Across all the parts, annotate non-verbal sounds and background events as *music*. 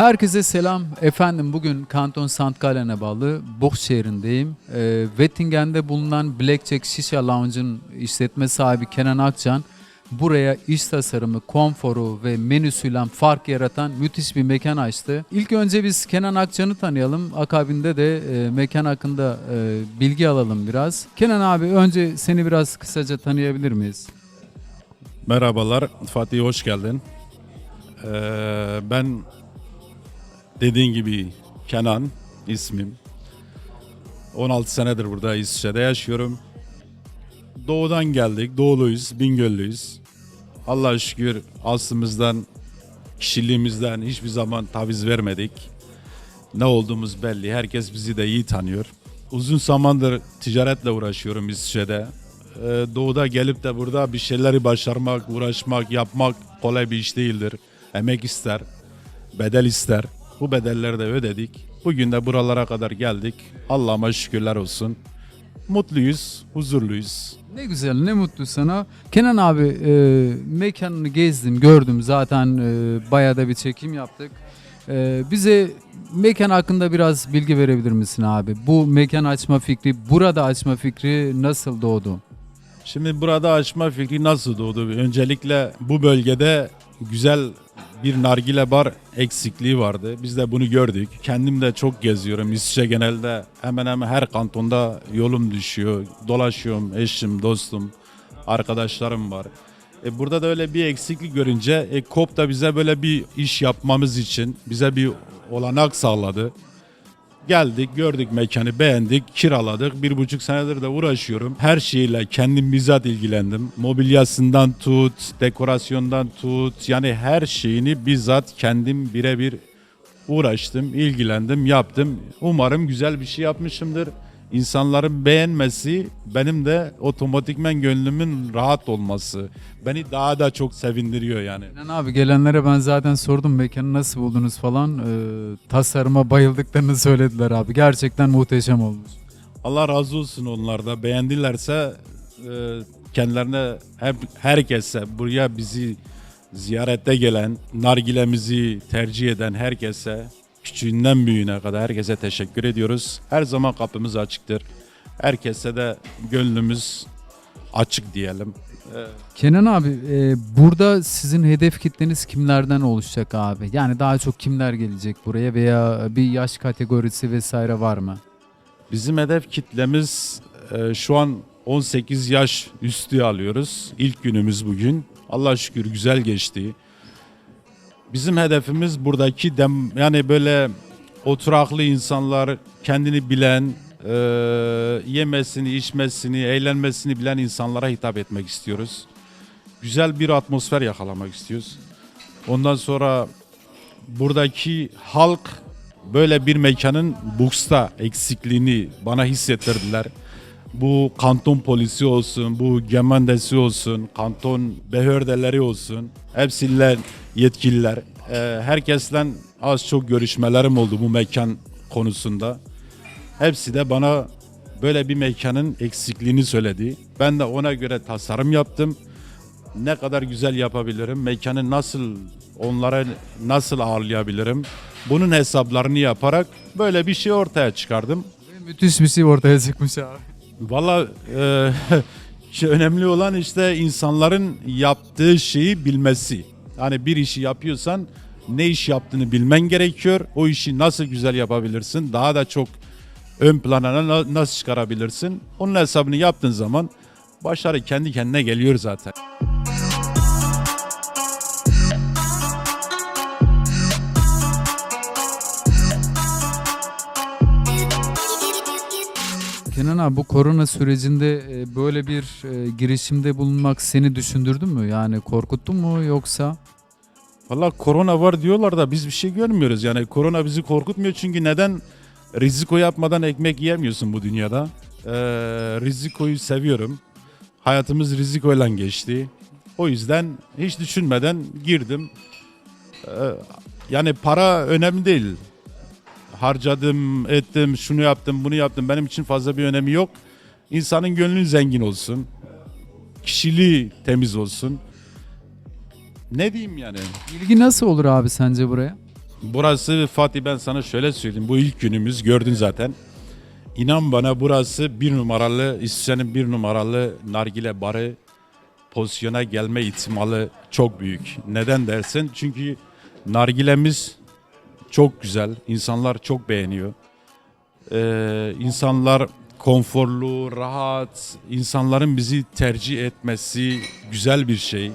Herkese selam. Efendim bugün Kanton St. Gallen'e bağlı Boch şehrindeyim. Ee, Wettingen'de bulunan Blackjack Shisha Lounge'ın işletme sahibi Kenan Akcan buraya iş tasarımı, konforu ve menüsüyle fark yaratan müthiş bir mekan açtı. İlk önce biz Kenan Akcan'ı tanıyalım. Akabinde de e, mekan hakkında e, bilgi alalım biraz. Kenan abi önce seni biraz kısaca tanıyabilir miyiz? Merhabalar Fatih hoş geldin. Ee, ben dediğin gibi Kenan ismim. 16 senedir burada İsviçre'de yaşıyorum. Doğudan geldik, doğuluyuz, Bingöllüyüz. Allah'a şükür aslımızdan, kişiliğimizden hiçbir zaman taviz vermedik. Ne olduğumuz belli, herkes bizi de iyi tanıyor. Uzun zamandır ticaretle uğraşıyorum İsviçre'de. Ee, doğuda gelip de burada bir şeyleri başarmak, uğraşmak, yapmak kolay bir iş değildir. Emek ister, bedel ister. Bu bedelleri de ödedik. Bugün de buralara kadar geldik. Allah'ıma şükürler olsun. Mutluyuz, huzurluyuz. Ne güzel, ne mutlu sana. Kenan abi e, mekanını gezdim, gördüm. Zaten e, bayağı da bir çekim yaptık. E, bize mekan hakkında biraz bilgi verebilir misin abi? Bu mekan açma fikri, burada açma fikri nasıl doğdu? Şimdi burada açma fikri nasıl doğdu? Öncelikle bu bölgede güzel bir nargile bar eksikliği vardı. Biz de bunu gördük. Kendim de çok geziyorum. İsviçre genelde hemen hemen her kantonda yolum düşüyor. Dolaşıyorum. Eşim, dostum, arkadaşlarım var. E burada da öyle bir eksiklik görünce e, KOP da bize böyle bir iş yapmamız için bize bir olanak sağladı. Geldik, gördük mekanı, beğendik, kiraladık. Bir buçuk senedir de uğraşıyorum. Her şeyle kendim bizzat ilgilendim. Mobilyasından tut, dekorasyondan tut. Yani her şeyini bizzat kendim birebir uğraştım, ilgilendim, yaptım. Umarım güzel bir şey yapmışımdır. İnsanların beğenmesi benim de otomatikmen gönlümün rahat olması. Beni daha da çok sevindiriyor yani. Kenan abi gelenlere ben zaten sordum mekanı nasıl buldunuz falan. E, tasarıma bayıldıklarını söylediler abi. Gerçekten muhteşem olmuş. Allah razı olsun onlar da beğendilerse e, kendilerine hep herkese buraya bizi ziyarette gelen, nargilemizi tercih eden herkese küçüğünden büyüğüne kadar herkese teşekkür ediyoruz. Her zaman kapımız açıktır. Herkese de gönlümüz açık diyelim. Kenan abi e, burada sizin hedef kitleniz kimlerden oluşacak abi? Yani daha çok kimler gelecek buraya veya bir yaş kategorisi vesaire var mı? Bizim hedef kitlemiz e, şu an 18 yaş üstü alıyoruz. İlk günümüz bugün. Allah şükür güzel geçti. Bizim hedefimiz buradaki dem yani böyle oturaklı insanlar, kendini bilen, e, yemesini, içmesini, eğlenmesini bilen insanlara hitap etmek istiyoruz. Güzel bir atmosfer yakalamak istiyoruz. Ondan sonra buradaki halk böyle bir mekanın Bux'ta eksikliğini bana hissettirdiler. Bu kanton polisi olsun, bu gemandesi olsun, kanton behördeleri olsun, hepsiyle yetkililer. Ee, herkesle az çok görüşmelerim oldu bu mekan konusunda. Hepsi de bana böyle bir mekanın eksikliğini söyledi. Ben de ona göre tasarım yaptım. Ne kadar güzel yapabilirim, mekanı nasıl onlara nasıl ağırlayabilirim. Bunun hesaplarını yaparak böyle bir şey ortaya çıkardım. Müthiş bir şey ortaya çıkmış abi. Valla e, *laughs* şey önemli olan işte insanların yaptığı şeyi bilmesi. Hani bir işi yapıyorsan ne iş yaptığını bilmen gerekiyor. O işi nasıl güzel yapabilirsin? Daha da çok ön plana na- nasıl çıkarabilirsin? Onun hesabını yaptığın zaman başarı kendi kendine geliyor zaten. Kenan abi bu korona sürecinde e, böyle bir e, girişimde bulunmak seni düşündürdü mü? Yani korkuttu mu yoksa? Valla korona var diyorlar da biz bir şey görmüyoruz. Yani korona bizi korkutmuyor çünkü neden? Riziko yapmadan ekmek yiyemiyorsun bu dünyada. Ee, rizikoyu seviyorum. Hayatımız rizikoyla geçti. O yüzden hiç düşünmeden girdim. Ee, yani para önemli değil. Harcadım, ettim, şunu yaptım, bunu yaptım. Benim için fazla bir önemi yok. İnsanın gönlü zengin olsun. Kişiliği temiz olsun. Ne diyeyim yani? İlgi nasıl olur abi sence buraya? Burası Fatih ben sana şöyle söyleyeyim. Bu ilk günümüz gördün zaten. İnan bana burası bir numaralı, İsviçre'nin bir numaralı nargile barı pozisyona gelme ihtimali çok büyük. Neden dersin? Çünkü nargilemiz çok güzel. İnsanlar çok beğeniyor. Ee, insanlar konforlu, rahat, insanların bizi tercih etmesi güzel bir şey.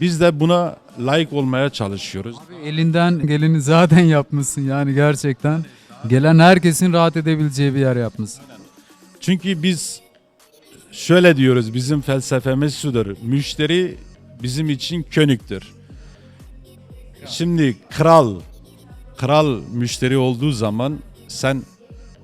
Biz de buna layık olmaya çalışıyoruz. Abi elinden geleni zaten yapmışsın yani gerçekten. Gelen herkesin rahat edebileceği bir yer yapmışsın. Çünkü biz şöyle diyoruz bizim felsefemiz şudur. Müşteri bizim için könüktür. Şimdi kral kral müşteri olduğu zaman sen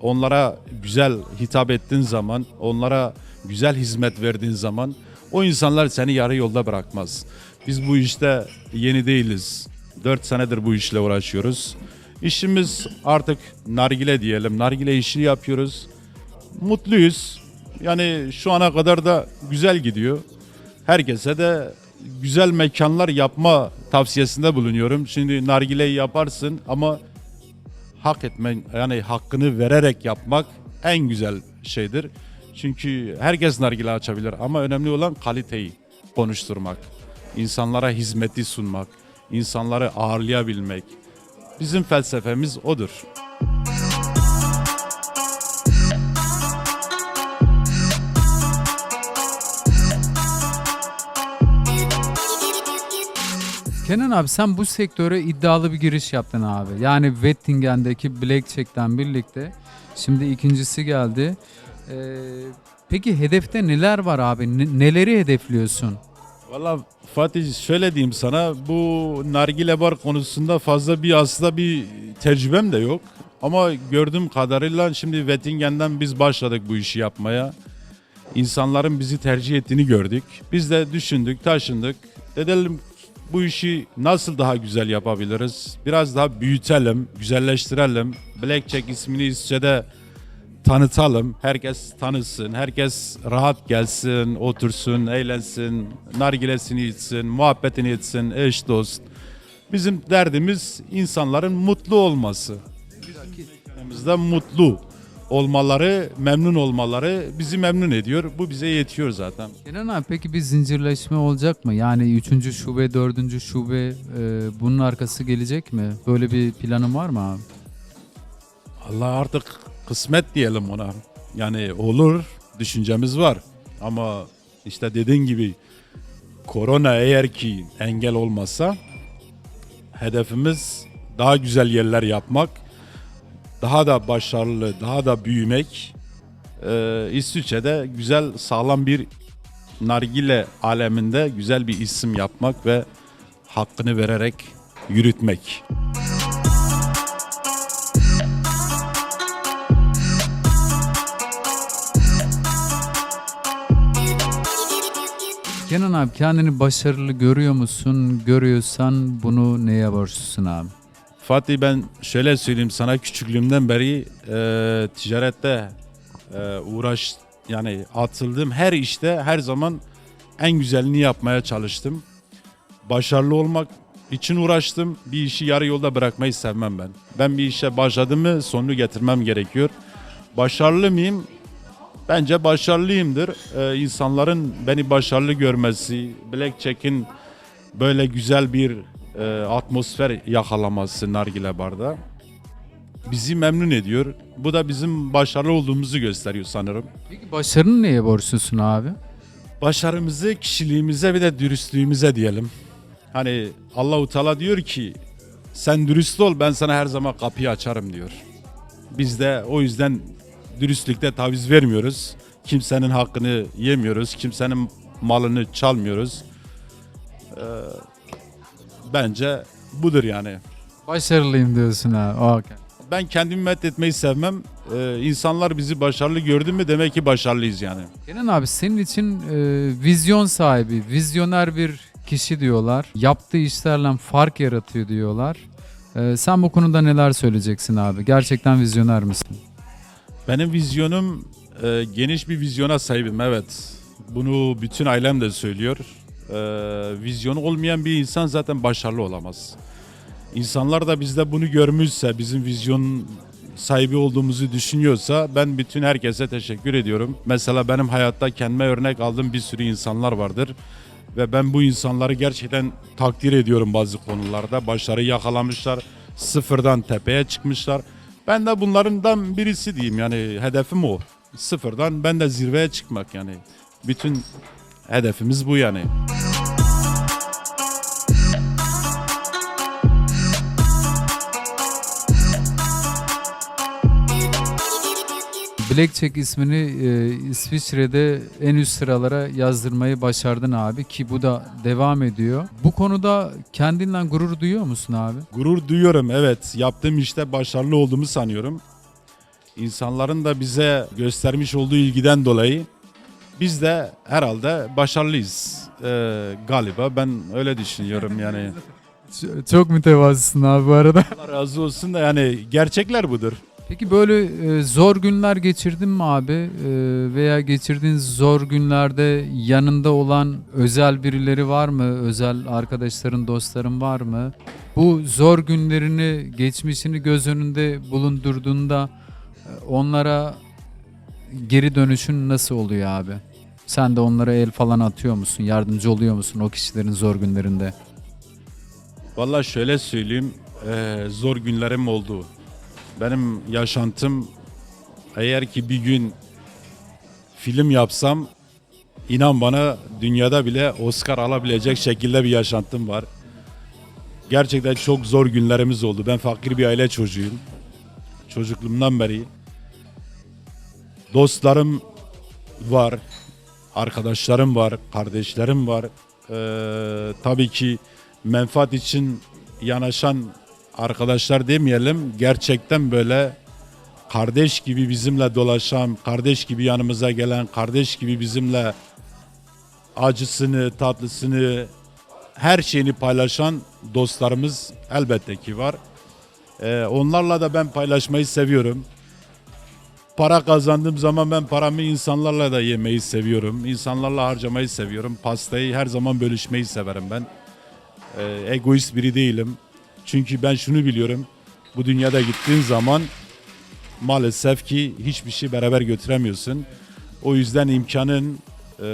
onlara güzel hitap ettiğin zaman, onlara güzel hizmet verdiğin zaman o insanlar seni yarı yolda bırakmaz. Biz bu işte yeni değiliz. 4 senedir bu işle uğraşıyoruz. İşimiz artık nargile diyelim. Nargile işi yapıyoruz. Mutluyuz. Yani şu ana kadar da güzel gidiyor. Herkese de güzel mekanlar yapma tavsiyesinde bulunuyorum. Şimdi nargileyi yaparsın ama hak etmen yani hakkını vererek yapmak en güzel şeydir. Çünkü herkes nargile açabilir ama önemli olan kaliteyi konuşturmak, insanlara hizmeti sunmak, insanları ağırlayabilmek. Bizim felsefemiz odur. Kenan abi sen bu sektöre iddialı bir giriş yaptın abi. Yani Wettingen'deki Blackjack'ten birlikte şimdi ikincisi geldi. Ee, peki hedefte neler var abi? Ne- neleri hedefliyorsun? Valla Fatih şöyle diyeyim sana bu nargile bar konusunda fazla bir aslında bir tecrübem de yok. Ama gördüğüm kadarıyla şimdi Wettingen'den biz başladık bu işi yapmaya. İnsanların bizi tercih ettiğini gördük. Biz de düşündük, taşındık. Dedim bu işi nasıl daha güzel yapabiliriz? Biraz daha büyütelim, güzelleştirelim. Blackjack ismini İsviçre'de tanıtalım. Herkes tanısın. Herkes rahat gelsin, otursun, eğlensin, nargilesini içsin, muhabbetini etsin, eş dost. Bizim derdimiz insanların mutlu olması. Biz mutlu olmaları, memnun olmaları bizi memnun ediyor. Bu bize yetiyor zaten. Kenan abi peki bir zincirleşme olacak mı? Yani 3. şube, 4. şube e, bunun arkası gelecek mi? Böyle bir planın var mı abi? Allah artık kısmet diyelim ona. Yani olur, düşüncemiz var. Ama işte dediğin gibi korona eğer ki engel olmazsa hedefimiz daha güzel yerler yapmak, daha da başarılı, daha da büyümek. Ee, İsviçre'de güzel, sağlam bir nargile aleminde güzel bir isim yapmak ve hakkını vererek yürütmek. Kenan abi kendini başarılı görüyor musun? Görüyorsan bunu neye borçlusun abi? Fatih ben şöyle söyleyeyim sana küçüklüğümden beri e, ticarette e, uğraş yani atıldığım her işte her zaman en güzelini yapmaya çalıştım. Başarılı olmak için uğraştım. Bir işi yarı yolda bırakmayı sevmem ben. Ben bir işe başladım mı sonunu getirmem gerekiyor. Başarılı mıyım? Bence başarılıyımdır. Ee, insanların beni başarılı görmesi, Blackjack'in böyle güzel bir e, atmosfer yakalaması nargile barda bizi memnun ediyor. Bu da bizim başarılı olduğumuzu gösteriyor sanırım. Peki başarını neye borçlusun abi? Başarımızı kişiliğimize ve de dürüstlüğümüze diyelim. Hani Allahu Teala diyor ki sen dürüst ol ben sana her zaman kapıyı açarım diyor. Biz de o yüzden dürüstlükte taviz vermiyoruz. Kimsenin hakkını yemiyoruz. Kimsenin malını çalmıyoruz. Ee, bence budur yani. Başarılıyım diyorsun abi. Okey. Ben kendimi met etmeyi sevmem. Ee, insanlar bizi başarılı gördü mü demek ki başarılıyız yani. Kenan abi senin için e, vizyon sahibi, vizyoner bir kişi diyorlar. Yaptığı işlerle fark yaratıyor diyorlar. E, sen bu konuda neler söyleyeceksin abi? Gerçekten vizyoner misin? Benim vizyonum e, geniş bir vizyona sahibim evet. Bunu bütün ailem de söylüyor. E, vizyonu olmayan bir insan zaten başarılı olamaz. İnsanlar da bizde bunu görmüşse, bizim vizyon sahibi olduğumuzu düşünüyorsa ben bütün herkese teşekkür ediyorum. Mesela benim hayatta kendime örnek aldığım bir sürü insanlar vardır. Ve ben bu insanları gerçekten takdir ediyorum bazı konularda. Başarı yakalamışlar, sıfırdan tepeye çıkmışlar. Ben de bunlardan birisi diyeyim yani hedefim o. Sıfırdan ben de zirveye çıkmak yani. Bütün hedefimiz bu yani. Blackjack ismini e, İsviçre'de en üst sıralara yazdırmayı başardın abi ki bu da devam ediyor. Bu konuda kendinden gurur duyuyor musun abi? Gurur duyuyorum evet. Yaptığım işte başarılı olduğumu sanıyorum. İnsanların da bize göstermiş olduğu ilgiden dolayı biz de herhalde başarılıyız Ee, galiba. Ben öyle düşünüyorum yani. Çok mütevazısın abi bu arada. Allah razı olsun da yani gerçekler budur. Peki böyle e, zor günler geçirdin mi abi? E, veya geçirdiğin zor günlerde yanında olan özel birileri var mı? Özel arkadaşların, dostların var mı? Bu zor günlerini, geçmişini göz önünde bulundurduğunda e, onlara geri dönüşün nasıl oluyor abi? Sen de onlara el falan atıyor musun? Yardımcı oluyor musun o kişilerin zor günlerinde? Vallahi şöyle söyleyeyim, eee, zor günlerim oldu. Benim yaşantım eğer ki bir gün film yapsam inan bana dünyada bile Oscar alabilecek şekilde bir yaşantım var. Gerçekten çok zor günlerimiz oldu. Ben fakir bir aile çocuğuyum. Çocukluğumdan beri. Dostlarım var, arkadaşlarım var, kardeşlerim var. Ee, tabii ki menfaat için yanaşan arkadaşlar demeyelim. Gerçekten böyle kardeş gibi bizimle dolaşan, kardeş gibi yanımıza gelen, kardeş gibi bizimle acısını, tatlısını, her şeyini paylaşan dostlarımız elbette ki var. Ee, onlarla da ben paylaşmayı seviyorum. Para kazandığım zaman ben paramı insanlarla da yemeyi seviyorum. İnsanlarla harcamayı seviyorum. Pastayı her zaman bölüşmeyi severim ben. Ee, egoist biri değilim. Çünkü ben şunu biliyorum. Bu dünyada gittiğin zaman maalesef ki hiçbir şey beraber götüremiyorsun. O yüzden imkanın e,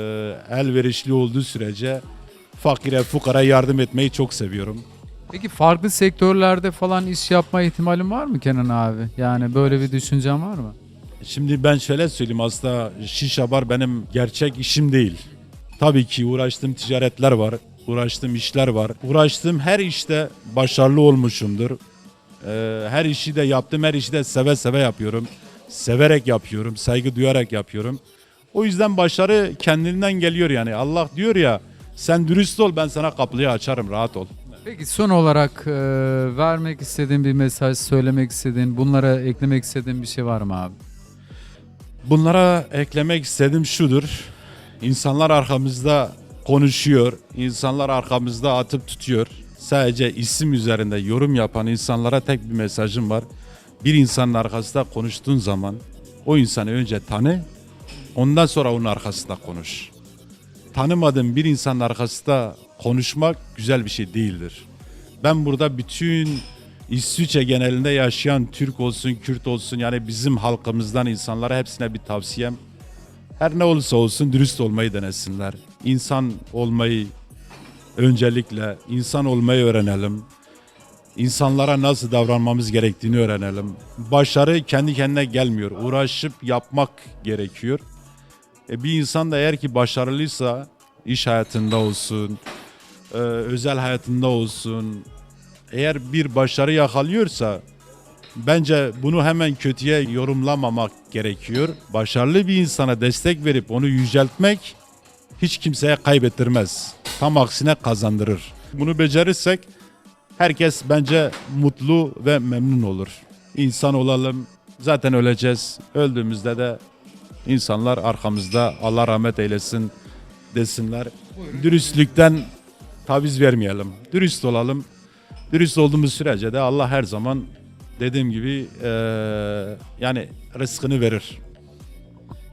elverişli olduğu sürece fakire fukara yardım etmeyi çok seviyorum. Peki farklı sektörlerde falan iş yapma ihtimalin var mı Kenan abi? Yani böyle bir düşüncen var mı? Şimdi ben şöyle söyleyeyim aslında şişe bar benim gerçek işim değil. Tabii ki uğraştığım ticaretler var, uğraştığım işler var. Uğraştığım her işte başarılı olmuşumdur. Ee, her işi de yaptım, her işi de seve seve yapıyorum. Severek yapıyorum, saygı duyarak yapıyorum. O yüzden başarı kendinden geliyor yani. Allah diyor ya sen dürüst ol ben sana kapıyı açarım rahat ol. Peki son olarak e, vermek istediğin bir mesaj, söylemek istediğin, bunlara eklemek istediğin bir şey var mı abi? Bunlara eklemek istediğim şudur. İnsanlar arkamızda konuşuyor. insanlar arkamızda atıp tutuyor. Sadece isim üzerinde yorum yapan insanlara tek bir mesajım var. Bir insanın arkasında konuştuğun zaman o insanı önce tanı, ondan sonra onun arkasında konuş. Tanımadığın bir insanın arkasında konuşmak güzel bir şey değildir. Ben burada bütün İsviçre genelinde yaşayan Türk olsun, Kürt olsun yani bizim halkımızdan insanlara hepsine bir tavsiyem. Her ne olursa olsun dürüst olmayı denesinler. İnsan olmayı öncelikle insan olmayı öğrenelim. İnsanlara nasıl davranmamız gerektiğini öğrenelim. Başarı kendi kendine gelmiyor. Uğraşıp yapmak gerekiyor. E bir insan da eğer ki başarılıysa iş hayatında olsun, e, özel hayatında olsun, eğer bir başarı yakalıyorsa bence bunu hemen kötüye yorumlamamak gerekiyor. Başarılı bir insana destek verip onu yüceltmek hiç kimseye kaybettirmez. Tam aksine kazandırır. Bunu becerirsek herkes bence mutlu ve memnun olur. İnsan olalım. Zaten öleceğiz. Öldüğümüzde de insanlar arkamızda Allah rahmet eylesin desinler. Dürüstlükten taviz vermeyelim. Dürüst olalım. Dürüst olduğumuz sürece de Allah her zaman dediğim gibi eee, yani rızkını verir.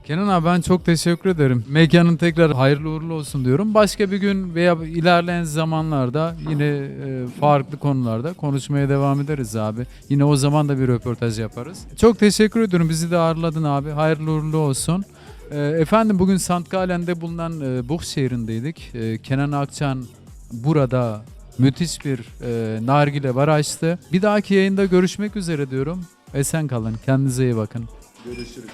Kenan abi ben çok teşekkür ederim. Mekanın tekrar hayırlı uğurlu olsun diyorum. Başka bir gün veya ilerleyen zamanlarda yine e, farklı konularda konuşmaya devam ederiz abi. Yine o zaman da bir röportaj yaparız. Çok teşekkür ediyorum. Bizi de ağırladın abi. Hayırlı uğurlu olsun. E, efendim bugün Santgalen'de bulunan e, Buh şehrindeydik. E, Kenan Akçan burada müthiş bir e, nargile bar açtı. Bir dahaki yayında görüşmek üzere diyorum. Esen kalın. Kendinize iyi bakın. Görüşürüz.